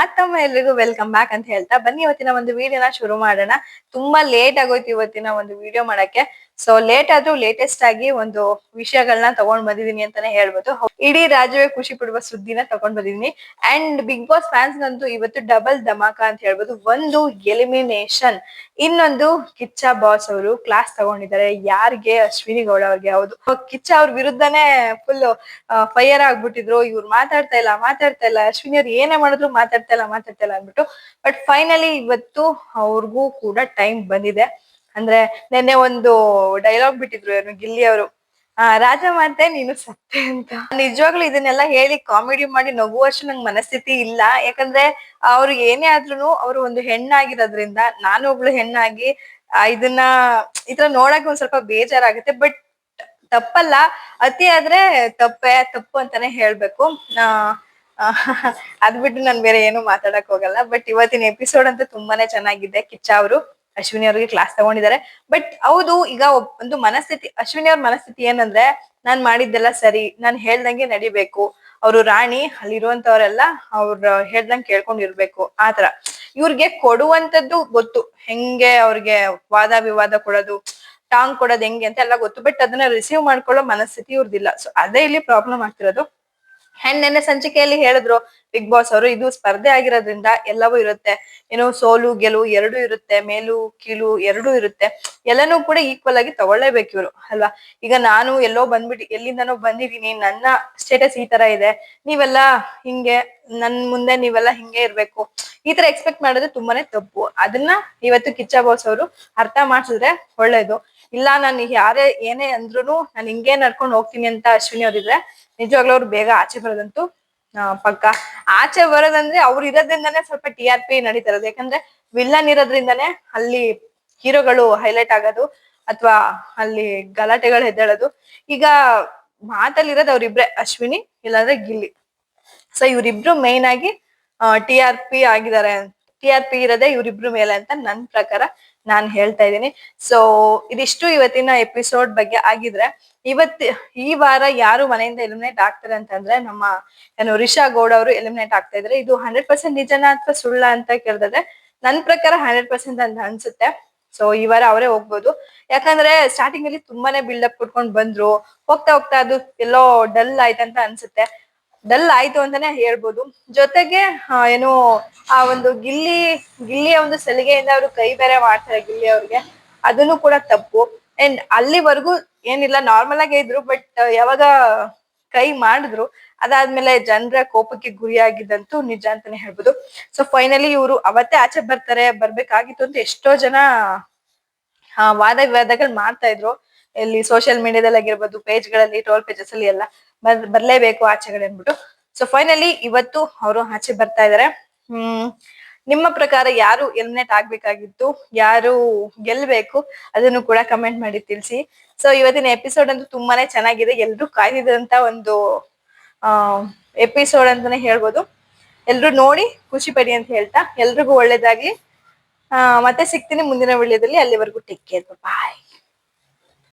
ಮತ್ತೊಮ್ಮೆ ಎಲ್ರಿಗೂ welcome back ಅಂತ ಹೇಳ್ತಾ ಬನ್ನಿ. ಇವತ್ತಿನ ಒಂದು ವಿಡಿಯೋನ ಶುರು ಮಾಡೋಣ. ತುಂಬಾ ಲೇಟ್ ಆಗೋಯ್ತು ಇವತ್ತಿನ ಒಂದು ವಿಡಿಯೋ ಮಾಡಕ್ಕೆ. ಸೊ ಲೇಟ್ ಆದ್ರೂ ಲೇಟೆಸ್ಟ್ ಆಗಿ ಒಂದು ವಿಷಯಗಳನ್ನ ತಗೊಂಡ್ ಬಂದಿದೀನಿ ಅಂತಾನೆ ಹೇಳ್ಬೋದು. ಇಡೀ ರಾಜವೇ ಖುಷಿ ಪಡುವ ಸುದ್ದಿನ ತಗೊಂಡ್ ಬಂದಿದೀನಿ ಅಂಡ್ ಬಿಗ್ ಬಾಸ್ ಫ್ಯಾನ್ಸ್ ನಂದು ಇವತ್ತು ಡಬಲ್ ಧಮಾಕ ಅಂತ ಹೇಳ್ಬೋದು. ಒಂದು ಎಲಿಮಿನೇಷನ್ ಇನ್ನೊಂದು ಕಿಚ್ಚ ಬಾಸ್ ಅವರು ಕ್ಲಾಸ್ ತಗೊಂಡಿದ್ದಾರೆ. ಯಾರಿಗೆ? ಅಶ್ವಿನಿ ಗೌಡ ಅವ್ರಿಗೆ. ಹೌದು, ಕಿಚ್ಚ ಅವ್ರ ವಿರುದ್ಧನೇ ಫುಲ್ ಫೈಯರ್ ಆಗ್ಬಿಟ್ಟಿದ್ರು. ಇವ್ರು ಮಾತಾಡ್ತಾ ಇಲ್ಲ ಮಾತಾಡ್ತಾ ಇಲ್ಲ. ಅಶ್ವಿನಿ ಅವ್ರು ಏನೇ ಮಾಡಿದ್ರು ಮಾತಾಡ್ತಾ ಇಲ್ಲ ಮಾತಾಡ್ತಾ ಇಲ್ಲ ಅಂದ್ಬಿಟ್ಟು. ಬಟ್ ಫೈನಲಿ ಇವತ್ತು ಅವ್ರಿಗೂ ಕೂಡ ಟೈಮ್ ಬಂದಿದೆ. ಅಂದ್ರೆ ನಿನ್ನೆ ಒಂದು ಡೈಲಾಗ್ ಬಿಟ್ಟಿದ್ರು ಏನು ಗಿಲ್ಲಿ ಅವರು. ಆ ರಾಜ ಮಾತೆ ನೀನು ಸತ್ತೆ ಅಂತ. ನಿಜವಾಗ್ಲೂ ಇದನ್ನೆಲ್ಲ ಹೇಳಿ ಕಾಮಿಡಿ ಮಾಡಿ ನಗುವಷ್ಟು ನಂಗೆ ಮನಸ್ಥಿತಿ ಇಲ್ಲ. ಯಾಕಂದ್ರೆ ಅವ್ರು ಏನೇ ಆದ್ರೂ ಅವ್ರು ಒಂದು ಹೆಣ್ಣಾಗಿರೋದ್ರಿಂದ ನಾನು ಒಬ್ಳು ಹೆಣ್ಣಾಗಿ ಇದನ್ನ ಈ ತರ ನೋಡಕ್ ಒಂದ್ ಸ್ವಲ್ಪ ಬೇಜಾರಾಗುತ್ತೆ. ಬಟ್ ತಪ್ಪಲ್ಲ, ಅತಿ ಆದ್ರೆ ತಪ್ಪೆ, ತಪ್ಪು ಅಂತಾನೆ ಹೇಳ್ಬೇಕು. ಆ ಅದ್ ಬಿಟ್ಟು ನಾನು ಬೇರೆ ಏನು ಮಾತಾಡಕ್ ಹೋಗಲ್ಲ. ಬಟ್ ಇವತ್ತಿನ ಎಪಿಸೋಡ್ ಅಂತೂ ತುಂಬಾನೇ ಚೆನ್ನಾಗಿದೆ. ಕಿಚ್ಚ ಅವರು, ಅಶ್ವಿನಿ ಅವ್ರಿಗೆ ಕ್ಲಾಸ್ ತಗೊಂಡಿದ್ದಾರೆ. ಬಟ್ ಹೌದು, ಈಗ ಒಂದು ಮನಸ್ಥಿತಿ, ಅಶ್ವಿನಿ ಅವ್ರ ಮನಸ್ಥಿತಿ ಏನಂದ್ರೆ, ನಾನ್ ಮಾಡಿದ್ದೆಲ್ಲ ಸರಿ, ನಾನ್ ಹೇಳ್ದಂಗೆ ನಡಿಬೇಕು. ಅವರು ರಾಣಿ, ಅಲ್ಲಿರುವಂತವ್ರೆಲ್ಲ ಅವ್ರ ಹೇಳ್ದಂಗೆ ಕೇಳ್ಕೊಂಡಿರ್ಬೇಕು. ಆತರ ಇವ್ರಿಗೆ ಕೊಡುವಂತದ್ದು ಗೊತ್ತು. ಹೆಂಗೆ ಅವ್ರಿಗೆ ವಾದ ವಿವಾದ ಕೊಡೋದು, ಟಾಂಗ್ ಕೊಡೋದು ಹೆಂಗೆ ಅಂತ ಎಲ್ಲ ಗೊತ್ತು. ಬಟ್ ಅದನ್ನ ರಿಸೀವ್ ಮಾಡ್ಕೊಳ್ಳೋ ಮನಸ್ಥಿತಿ ಇವ್ರದಿಲ್ಲ. ಸೊ ಅದೇ ಇಲ್ಲಿ ಪ್ರಾಬ್ಲಮ್ ಆಗ್ತಿರೋದು. ಅಂಡ್ ನೆನ್ನೆ ಸಂಚಿಕೆಯಲ್ಲಿ ಹೇಳಿದ್ರು, ಬಿಗ್ ಬಾಸ್ ಅವರು ಇದು ಸ್ಪರ್ಧೆ ಆಗಿರೋದ್ರಿಂದ ಎಲ್ಲವೂ ಇರುತ್ತೆ. ಏನೋ ಸೋಲು, ಗೆಲುವು ಎರಡೂ ಇರುತ್ತೆ, ಮೇಲು, ಕೀಳು ಎರಡೂ ಇರುತ್ತೆ. ಎಲ್ಲನೂ ಕೂಡ ಈಕ್ವಲ್ ಆಗಿ ತಗೊಳ್ಳೇಬೇಕು ಇವರು, ಅಲ್ವಾ? ಈಗ ನಾನು ಎಲ್ಲೋ ಬಂದ್ಬಿಟ್ಟು ಎಲ್ಲಿಂದನೋ ಬಂದಿದೀನಿ ನನ್ನ ಸ್ಟೇಟಸ್ ಈ ತರ ಇದೆ. ನೀವೆಲ್ಲ ಹಿಂಗೆ, ನನ್ ಮುಂದೆ ನೀವೆಲ್ಲ ಹಿಂಗೆ ಇರ್ಬೇಕು. ಈ ತರ ಎಕ್ಸ್ಪೆಕ್ಟ್ ಮಾಡೋದು ತುಂಬಾನೇ ತಪ್ಪು. ಅದನ್ನ ಇವತ್ತು ಕಿಚ್ಚ ಬಾಸ್ ಅವರು ಅರ್ಥ ಮಾಡ್ಸಿದ್ರೆ ಒಳ್ಳೇದು. ಇಲ್ಲ, ನಾನು ಯಾರೇ ಏನೇ ಅಂದ್ರೂ ನಾನು ಹಿಂಗೆ ನಡ್ಕೊಂಡು ಹೋಗ್ತೀನಿ ಅಂತ ಅಶ್ವಿನಿ ಅವ್ರಿದ್ರೆ ನಿಜವಾಗ್ಲೂ ಅವ್ರು ಬೇಗ ಆಚೆ ಬರೋದಂತೂ ಪಕ್ಕ. ಆಚೆ ಬರೋದಂದ್ರೆ ಅವ್ರು ಇರೋದ್ರಿಂದಾನೇ ಸ್ವಲ್ಪ ಟಿ ಆರ್ ಪಿ ನಡೀತಾ ಇರೋದು. ಯಾಕಂದ್ರೆ ವಿಲ್ಲನ್ ಇರೋದ್ರಿಂದಾನೇ ಅಲ್ಲಿ ಹೀರೋಗಳು ಹೈಲೈಟ್ ಆಗೋದು ಅಥವಾ ಅಲ್ಲಿ ಗಲಾಟೆಗಳು ಎದ್ದೇಳೋದು. ಈಗ ಮಾತಲ್ಲಿರೋದು ಅವ್ರಿಬ್ರೆ, ಅಶ್ವಿನಿ ಇಲ್ಲಾಂದ್ರೆ ಗಿಲ್ಲಿ. ಸೊ ಇವ್ರಿಬ್ರು ಮೇನ್ ಆಗಿ ಟಿ ಆರ್ ಪಿ ಆಗಿದ್ದಾರೆ ಟಿ ಆರ್ ಪಿ ಇರೋದೇ ಇವ್ರಿಬ್ರು ಮೇಲೆ ಅಂತ ನನ್ ಪ್ರಕಾರ ನಾನ್ ಹೇಳ್ತಾ ಇದ್ದೀನಿ. ಸೊ ಇದಿಷ್ಟು ಇವತ್ತಿನ ಎಪಿಸೋಡ್ ಬಗ್ಗೆ ಆಗಿದ್ರೆ, ಇವತ್ತು, ಈ ವಾರ ಯಾರು ಮನೆಯಿಂದ ಎಲಿಮಿನೇಟ್ ಆಗ್ತಾರೆ ಅಂತಂದ್ರೆ ನಮ್ಮ ಏನು ರಿಷಾ ಗೌಡ ಅವರು ಎಲಿಮಿನೇಟ್ ಆಗ್ತಾ ಇದ್ರೆ ಇದು ಹಂಡ್ರೆಡ್ ಪರ್ಸೆಂಟ್ ನಿಜನ ಅಥವಾ ಸುಳ್ಳ ಅಂತ ಕೇಳಿದ್ರೆ ನನ್ ಪ್ರಕಾರ ಹಂಡ್ರೆಡ್ ಪರ್ಸೆಂಟ್ ಅಂತ ಅನ್ಸುತ್ತೆ. ಸೊ ಈ ವಾರ ಅವರೇ ಹೋಗ್ಬೋದು. ಯಾಕಂದ್ರೆ ಸ್ಟಾರ್ಟಿಂಗ್ ಅಲ್ಲಿ ತುಂಬಾನೇ ಬಿಲ್ಡಪ್ ಕೊಟ್ಕೊಂಡ್ ಬಂದ್ರು. ಹೋಗ್ತಾ ಹೋಗ್ತಾ ಅದು ಎಲ್ಲೋ ಡಲ್ ಆಯ್ತಂತ ಅನ್ಸುತ್ತೆ. ಡಲ್ ಆಯ್ತು ಅಂತಾನೆ ಹೇಳ್ಬೋದು. ಜೊತೆಗೆ ಏನು, ಆ ಒಂದು ಗಿಲ್ಲಿ, ಗಿಲ್ಲಿಯ ಒಂದು ಸಲಿಗೆಯಿಂದ ಅವರು ಕೈ ಬೇರೆ ಮಾಡ್ತಾರೆ ಗಿಲ್ಲಿ ಅವ್ರಿಗೆ. ಅದನ್ನು ಕೂಡ ತಪ್ಪು. ಅಂಡ್ ಅಲ್ಲಿವರೆಗೂ ಏನಿಲ್ಲ ನಾರ್ಮಲ್ ಆಗೇ ಇದ್ರು ಬಟ್ ಯಾವಾಗ ಕೈ ಮಾಡಿದ್ರು, ಅದಾದ್ಮೇಲೆ ಜನರ ಕೋಪಕ್ಕೆ ಗುರಿಯಾಗಿದ್ದಂತೂ ನಿಜ ಅಂತಾನೆ ಹೇಳ್ಬೋದು. ಸೊ ಫೈನಲಿ ಇವರು ಅವತ್ತೇ ಆಚೆ ಬರ್ತಾರೆ, ಬರ್ಬೇಕಾಗಿತ್ತು ಅಂತ ಎಷ್ಟೋ ಜನ ವಾದ ವಿವಾದಗಳು ಮಾಡ್ತಾ ಇದ್ರು. ಇಲ್ಲಿ ಸೋಷಿಯಲ್ ಮೀಡಿಯಾದಲ್ಲಿ ಆಗಿರ್ಬೋದು ಪೇಜ್ಗಳಲ್ಲಿ ಟೋಲ್ ಪೇಜಸ್ ಅಲ್ಲಿ ಎಲ್ಲ ಬರ್, ಬರ್ಲೇಬೇಕು ಆಚೆಗಡೆ ಅಂದ್ಬಿಟ್ಟು. ಸೊ ಫೈನಲಿ ಇವತ್ತು ಅವರು ಆಚೆ ಬರ್ತಾ ಇದಾರೆ. ಹ್ಮ್, ನಿಮ್ಮ ಪ್ರಕಾರ ಯಾರು ಎಲಿಮಿನೇಟ್ ಆಗ್ಬೇಕಾಗಿತ್ತು? ಯಾರು ಗೆಲ್ಬೇಕು? ಅದನ್ನು ಕೂಡ ಕಮೆಂಟ್ ಮಾಡಿ ತಿಳಿಸಿ. ಸೊ ಇವತ್ತಿನ ಎಪಿಸೋಡ್ ಅಂತೂ ತುಂಬಾನೇ ಚೆನ್ನಾಗಿದೆ. ಎಲ್ರು ಕಾಯ್ದಿದಂತ ಒಂದು, ಆ ಎಪಿಸೋಡ್ ಅಂತಾನೆ ಹೇಳ್ಬೋದು. ಎಲ್ರು ನೋಡಿ ಖುಷಿ ಪಡಿ ಅಂತ ಹೇಳ್ತಾ, ಎಲ್ರಿಗೂ ಒಳ್ಳೇದಾಗ್ಲಿ. ಮತ್ತೆ ಸಿಗ್ತೀನಿ ಮುಂದಿನ ವಿಡಿಯೋದಲ್ಲಿ. ಅಲ್ಲಿವರೆಗೂ ಟೇಕ್ ಕೇರ್ ಬಾಯ್